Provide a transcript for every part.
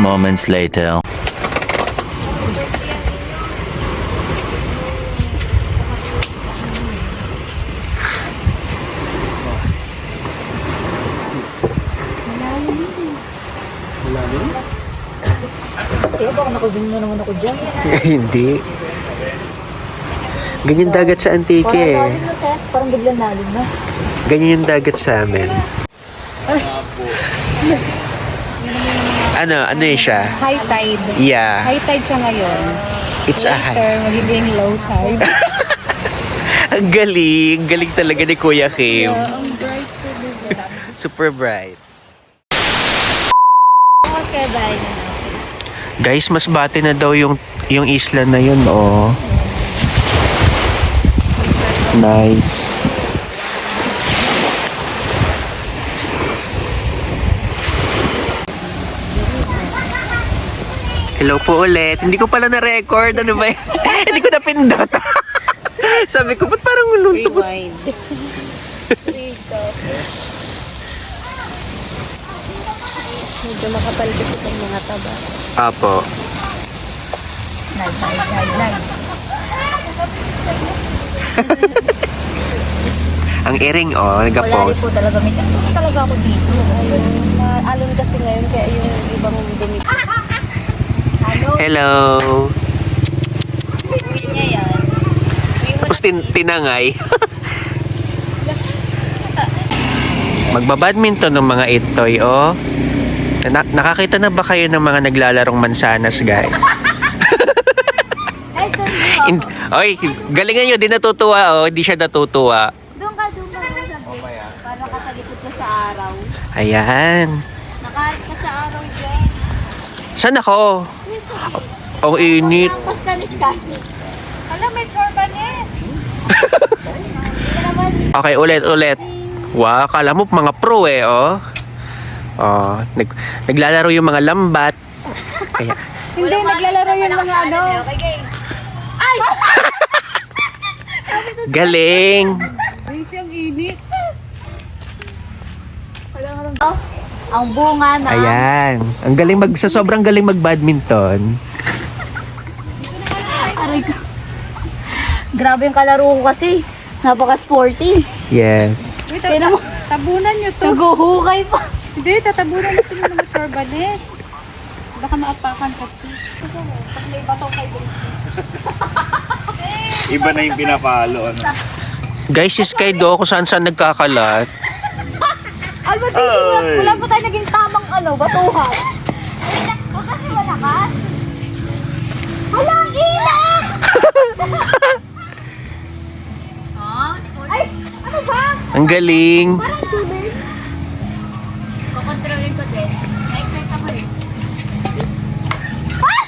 moments later. Kaya baka nakazoom na naman ako dyan. Hindi. Ganyan dagat sa Antique Parang eh. lalim na, Seth. Parang biglang lalim na. Ganyan yung dagat sa amin. Ano, ano yun siya? High tide. Yeah, High tide siya ngayon. it's a high. Later, magiging low tide. Ang galing. Galing talaga ni Kuya Kim. Ang bright Super bright. Mas. Guys, mas bati na daw yung yung isla na yun, oh. Nice. Hello po ulit. Hindi ko pala na-record. Ano ba yun? Hindi ko napindot. Sabi ko, ba't parang ulunto? Rewind. Medyo makapal kasi itong mga taba. Apo. Live, live, live, live. Ang iring, oh. Wala rin Nag-post. po talaga. May po talaga ako dito. Ayun, maalon kasi ngayon kaya yung ibang dumi. Hello. Tapos tin tinangay. Magbabadminton ng mga itoy, oh. Na- nakakita na ba kayo ng mga naglalarong mansanas, guys? In- Oy, galingan nyo, di natutuwa, oh. Di siya natutuwa. Doon ka, doon ka. Para nakatalikod ka sa araw. Ayan. Nakaharap ka sa araw dyan. Saan ako? Ang init. Lampas ka ni Sky. Alam, may chorbanes! Ka. Okay, ulit, ulit. Wow, kala mo mga pro eh, oh. Oh, nag naglalaro yung mga lambat. Kaya, Hindi, naglalaro yung mga ano. Okay, game. galing. Ay, ang init. Oh, ang bunga na. Ayan. Ang galing mag sa sobrang galing mag-badminton. Aray ka. Grabe yung kalaro ko kasi. Napaka-sporty. Yes. Wait, Kaya mo, tabunan nyo to. naguhukay pa. Hindi, tatabunan natin yung mga chorbanes. Baka maapakan kasi. Pag may bato kay Iba na yung pinapalo. Ano? Guys, si Sky do kung saan saan nagkakalat. Albert, wala, wala pa tayo naging tamang ano, batuhan. Huwag kasi malakas. Hala, ang init! ha? Ay, ano ba? Ang galing. Parang tubig. Kukontrolin ko din. Na-excite ako eh. Ah!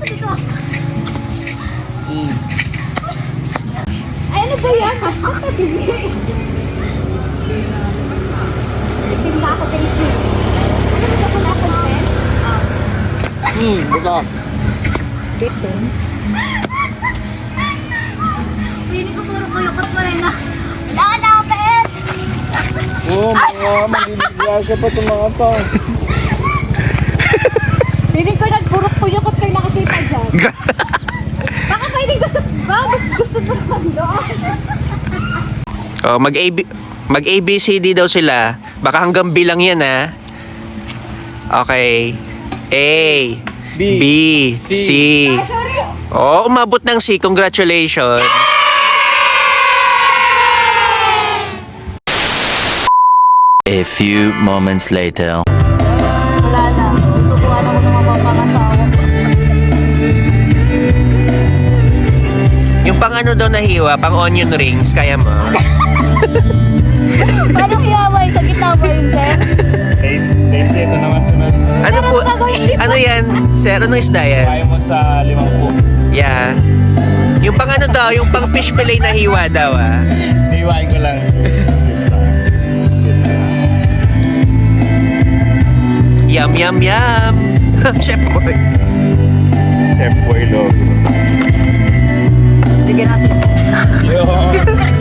Dito. Ay, ano ba yan? Itim ako din siya. Ano ba ako napansin? Hmm, buka. Bitin. Pili ko puro kuyukot mo rin na. Wala na, pet! Oo, oh, mga magigilasa pa itong mga to. Hindi ko nagpurok kuyukot kayo nakakita dyan. Baka pwede gusto ba? Gusto, gusto ba naman doon? Oh, mag AB mag ABCD daw sila. Baka hanggang B lang 'yan ha. Okay. A B, B C. C. Oh, umabot ng C. Congratulations. A few moments later. Wala na. Subukan ako ng mapapangasawa. Yung pang ano daw nahiwa, pang onion rings, kaya mo. Paano hiyaway? Sa gitna ba yun, sir? Eh, test ito naman sunod. Ano po? Ano yan? Sir, ano isda yan? Kaya mo sa limang po. Yeah. Yung pang ano daw, yung pang fish fillet na hiwa daw ah. Iwain ko lang. Yum, yum, yum. Chef boy. Chef Boy Log. Bigyan natin. Yun.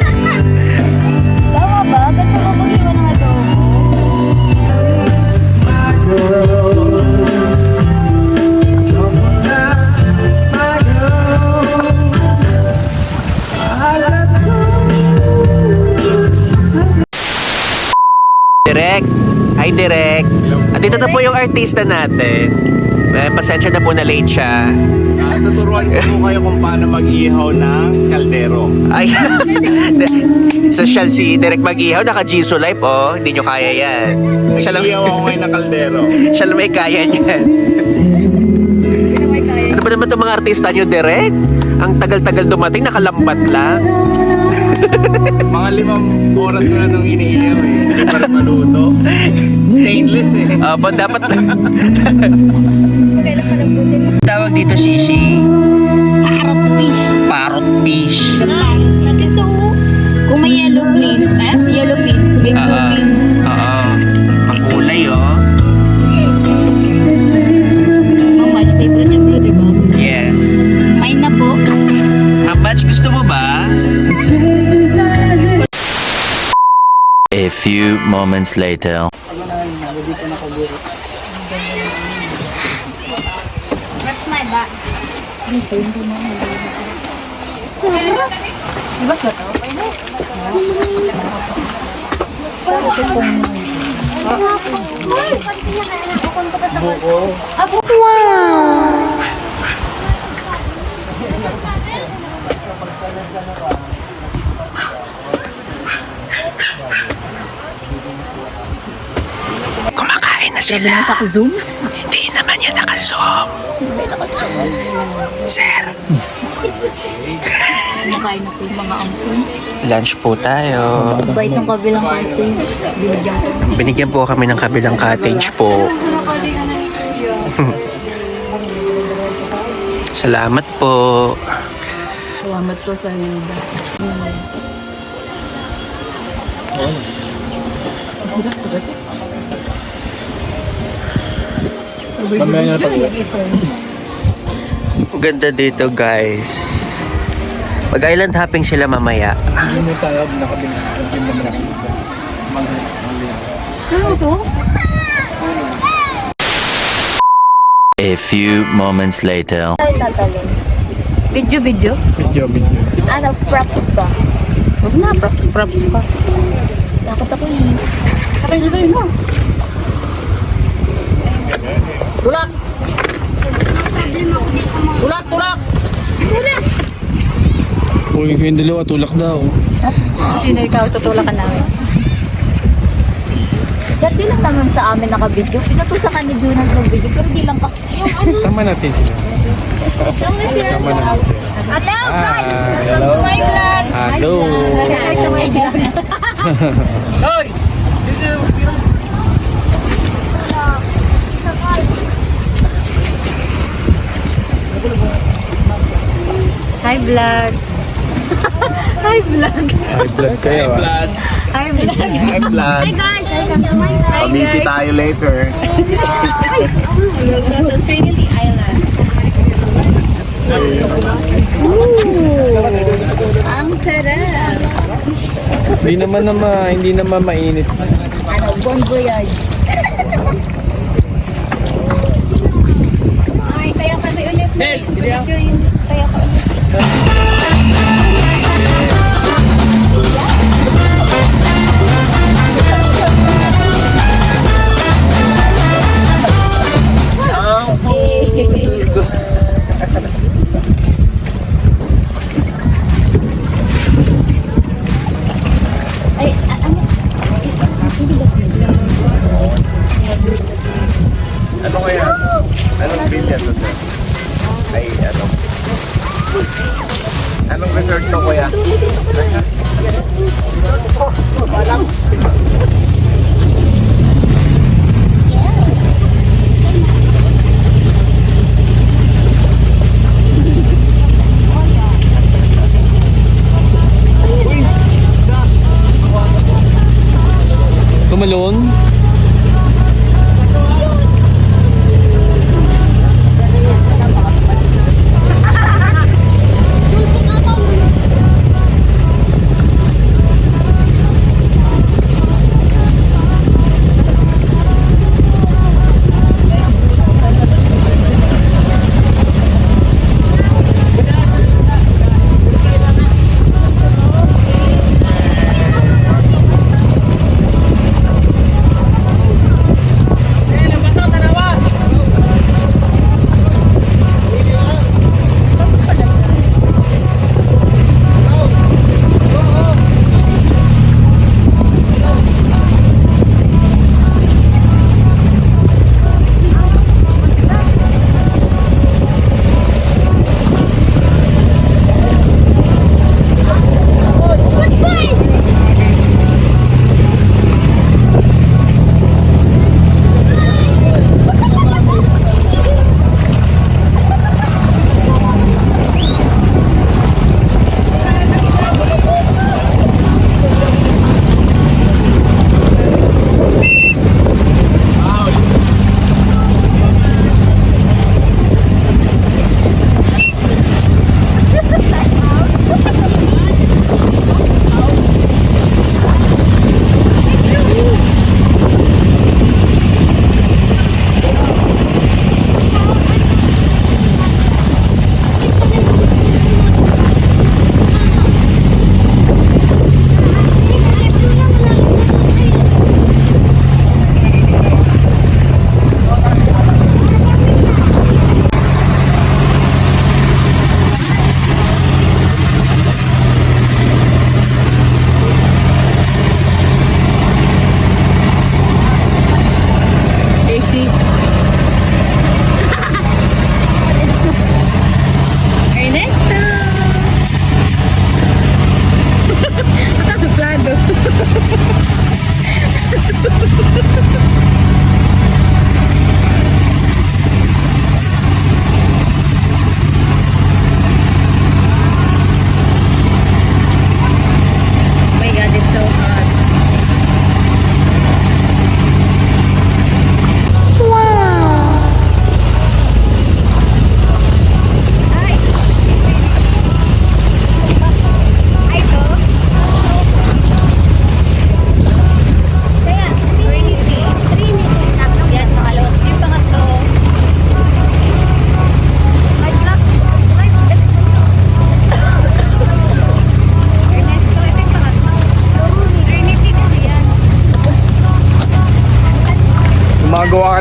Hi, Direk. Andito na po yung artista natin. Eh, pasensya na po na late siya. Ah, tuturuan ko po kayo kung paano mag-ihaw ng kaldero. Ay, social si Direk mag-ihaw, naka Jisoo Life, oh. Hindi nyo kaya yan. Siya lang, Nag-ihaw ako ngayon ng kaldero. siya lang may kaya niyan. Ano ba naman itong mga artista nyo, Direk? Ang tagal-tagal dumating, nakalambat lang. Mga limang oras ko na nung iniihaw eh. Hindi pa rin maluto. Stainless eh. Opo, dapat Tawag dito, Shishi. Parrot fish. Parrot fish. Ito, kung may yellow pin, eh, yellow pin, may blue Oo. Moments later. Where's my bag? Kumakain na sila. Sa Zoom? Hindi naman yan naka-zoom. Sir, Nakain na po yung mga ampun. lunch po tayo. Bait ng kabilang cottage. Binigyan po kami ng kabilang cottage po. Salamat po. Salamat po sa Hilda. Mamaya na pag Ang Ganda dito guys. Mag-island hopping sila mamaya. Hindi mo tayo nakabilis ng pinag nakikita. A few moments later. Video, video? Video, video. Ano, props pa. Huwag na, props, props pa. Takot ako eh. Takay na mo. Tulak! Tulak, tulak! Tulak! Uy, kayong dalawa, tulak daw. Sino ikaw, tutulakan namin? Sir, di lang naman sa amin nakabidyo. Pinutusan ka ni Junard ng video, pero di lang ka. Sama natin sila. sama sila. Sama natin. Hello, guys! Ah, hello. Welcome to my vlog! Hello. Welcome to Hi, vlog! Hi, vlog! High blood kayo ah. Hi, vlog! High blood. Hi, guys! Welcome to my vlog! Hi, Pamiti tayo later. Nasa Trinity Island. Ooh, ang sarap. Hindi naman naman, hindi naman mainit. Ano, bon voyage. Ay, sayo kasi ulit. Del, Sayo ka ulit. Ay, ano? Ano kaya? Anong billion resort to kuya? Tumalon?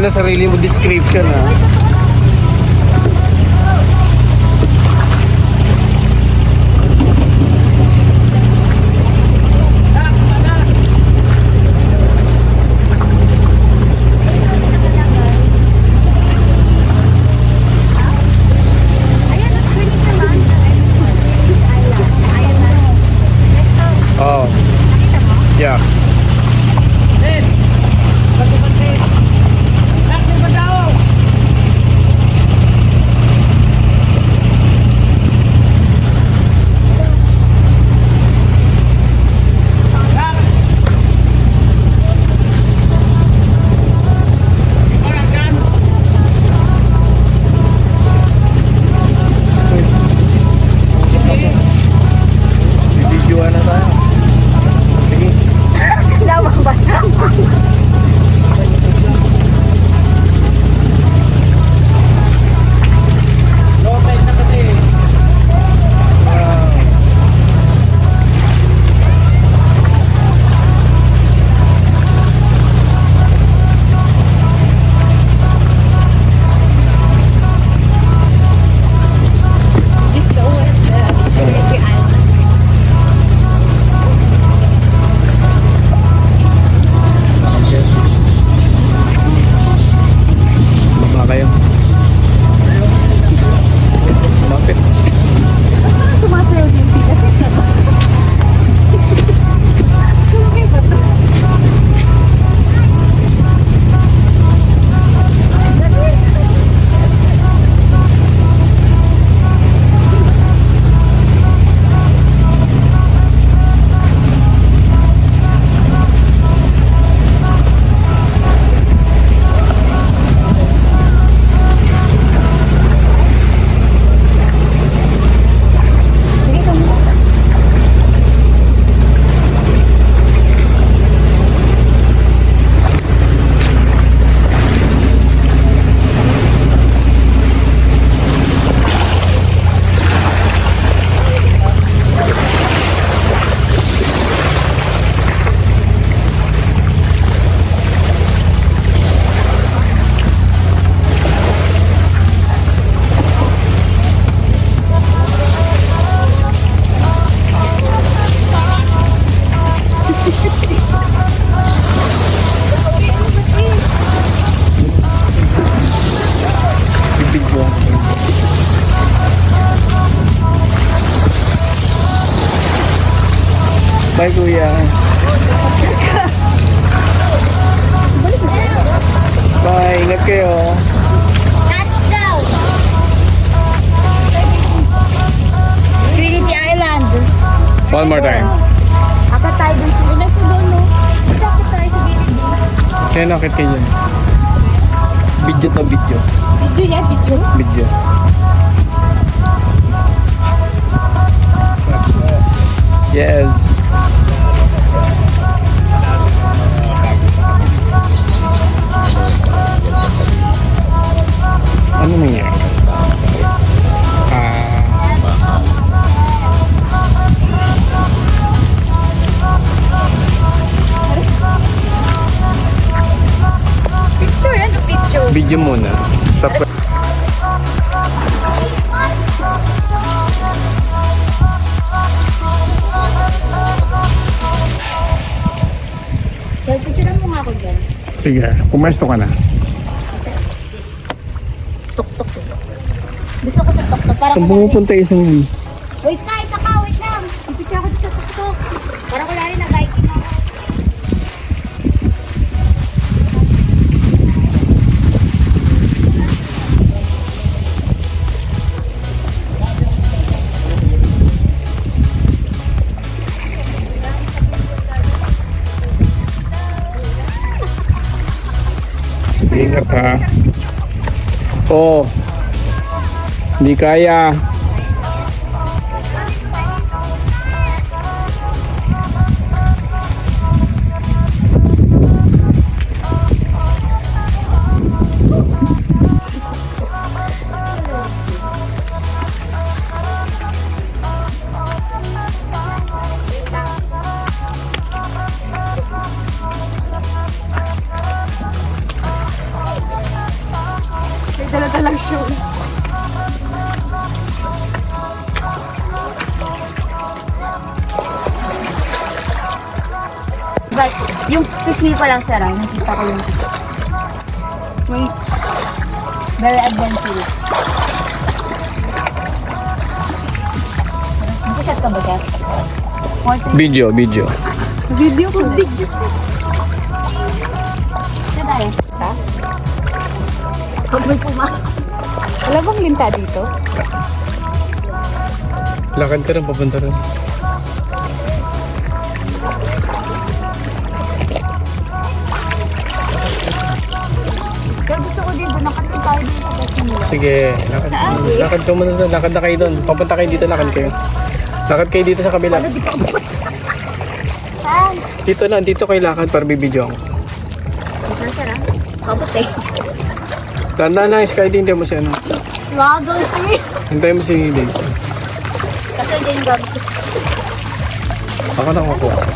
Na sarili mo description ha. Oh. Yeah. One more time. Akit tayo dun sa... Nasa doon, no? Akit tayo sa gilid doon. Kaya nakit kayo dyan. Video to video. Video yan, video. Video. Yes. Ano nangyari? Video muna. Stop. Well, picture mo nga ako dyan. Sige, pumesto ka na. Tuk-tuk. Gusto ko sa tuk-tuk. Parang Saan pumupunta isang Wait, Sky, saka, wait lang. Pipicture ako dito sa tuk-tuk. Parang wala rin nag-hiking Ingat ha. Oh. Hindi kaya. Kismi pa lang sir, ah, nakita ko yung Wait. Very adventurous. Nasa-shot ka ba, three. Video, video. Video ko. Video, sir. Sir, tayo. Ha? Pag may pumasok sa... Wala bang linta dito? Lakad ka rin, papunta rin. Sir, gusto ko din doon. Nakatikin tayo din sa nila. Sige, lakad, lakad ka muna doon. Lakad na kayo doon. Papunta kayo dito, lakad kayo. Lakad kayo dito sa kabila. Saan? Dito lang, dito kayo lakad para bibidyo ako. Dito, sir, ah. Kabot eh. Tanda na, Sky, hindi mo si ano. Struggle, sir. Hintay mo si Daisy. Kasi din yung gamit ko. Ako na ako.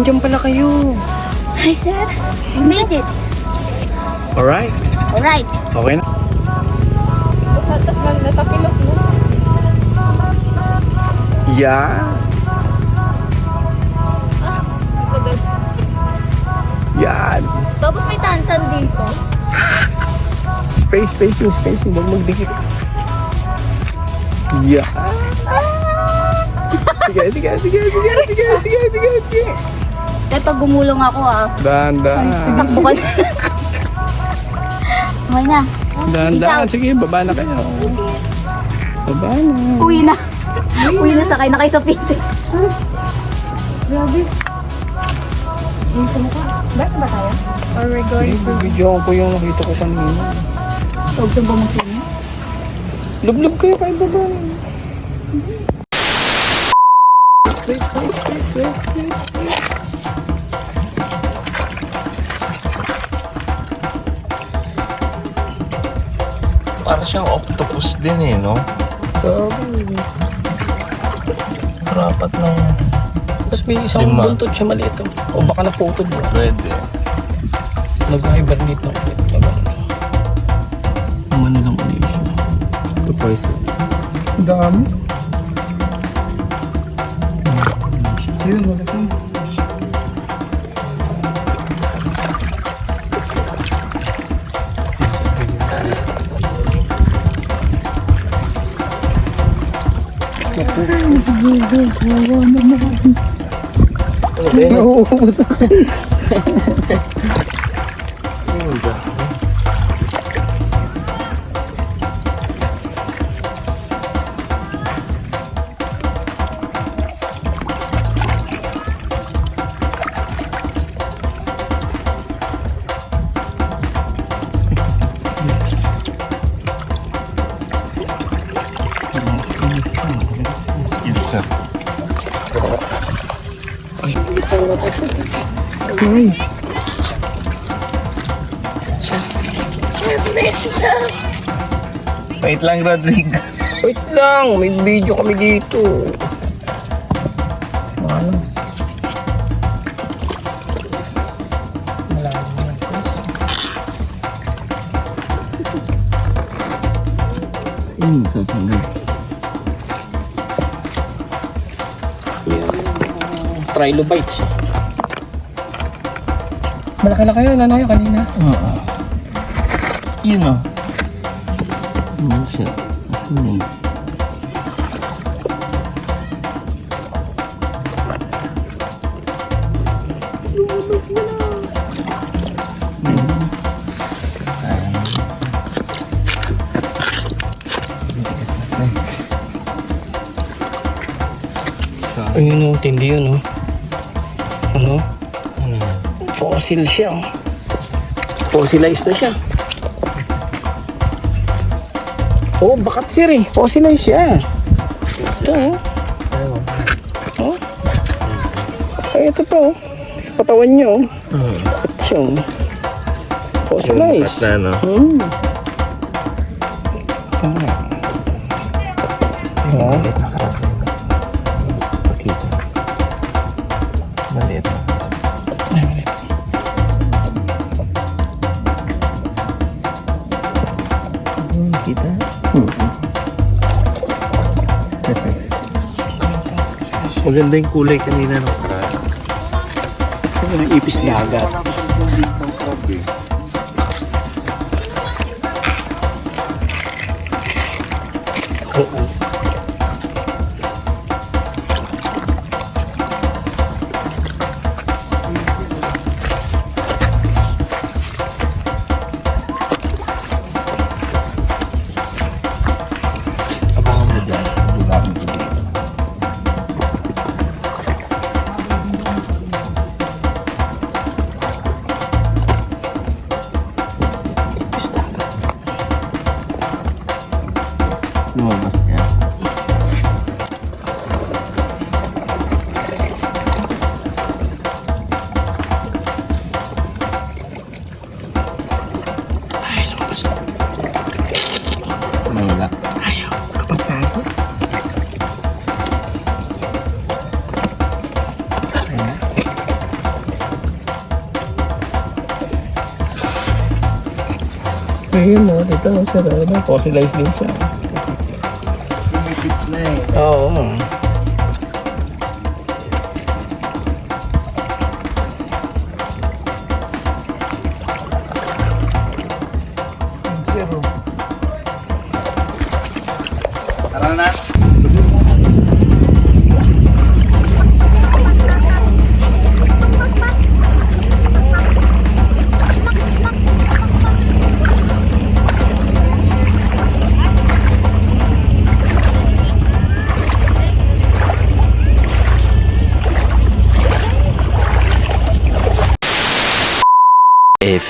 Uy, andyan pala kayo. Hi, sir. We made it. Alright. Alright. Okay na. Tapos natas na natapilok mo. Yeah. Yan. Tapos may tansan dito. Space, spacing, spacing. Huwag magdikit. Yeah. Sige, sige, sige, sige, sige, sige, sige, sige. Eh, pag gumulong ako ah. Dahan, dahan. Takbo ka na. Okay na. Dahan, dahan. Sige, baba na kayo. Baba na. Uwi na. Uwi na sakay na kayo sa Phoenix. Grabe. Bakit ba tayo? Or we're going Sige, bibidyoan ko yung nakita ko kanina. Huwag sa bumusin niya. Lublub kayo kahit baba. Para siyang octopus din eh, no? Rapat ng Tapos may isang Lima. buntot siya maliit. oh. O baka naputol mo. pwede. Nag-hibernate ako. Ang ano lang ulit siya. Papoison. Dami. Yun, malaki. Nauubos ako. Wait lang, Rodrigo. Wait lang, may video kami dito. Ano? Ayun, sa tanggal. Trilobites. Malaki na kayo, nanayo kanina. Oo. Yun o. Ano siya? Asan na yun? Ayun yung tindi yun, oh. Ano? Ano? Fossil siya, oh. Fossilized na siya. Oh, bakat sir eh. Fossilized siya. Ito oh. Oh. Ay, ito to oh. Katawan niya oh. Bakat siya oh. Fossilized. na, no? Hmm. Maganda yung kulay kanina, no? Ito yung ipis dagat. Ayun mo, dito sa ano, fossilized din siya. Oo. Tara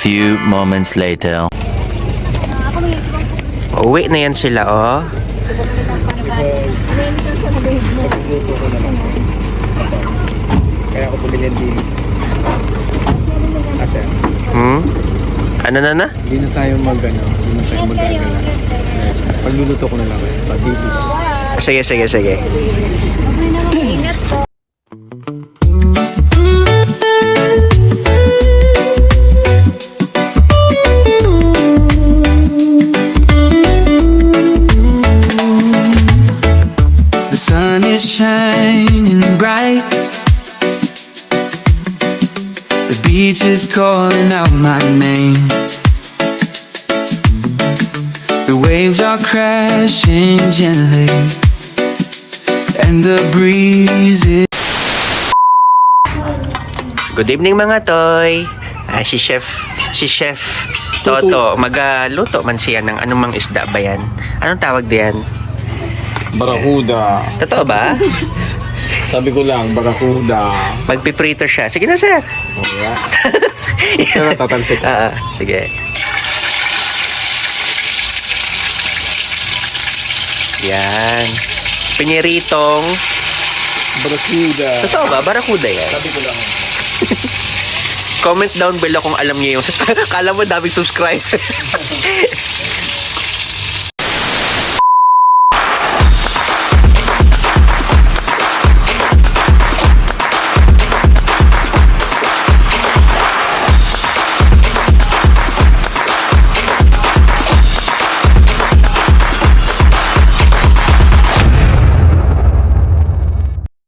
few moments later. Uwi na yan sila, oh. Kaya ako bumili ng dilis. Asa? Hmm? Ano na na? Hindi na tayo mag ano, hindi na tayo magagala. Pagluluto ko na lang pag-dilis. Sige, sige, sige. Is calling out my name. The waves are crashing gently. And the breeze is. Good evening mga toy. Ah, si Chef, si Chef Toto, magluto man siya ng anumang isda ba yan? Anong tawag diyan? Barakuda. Totoo ba? Sabi ko lang, barakuda. Magpiprito siya. Sige na, sir. Kaya. Sana tatalsik. Ah, ah, sige. Yan. Piniritong. Barakuda. Totoo ba? Barakuda yan. Sabi ko lang. Comment down below kung alam niyo yung... Kala mo daming subscriber.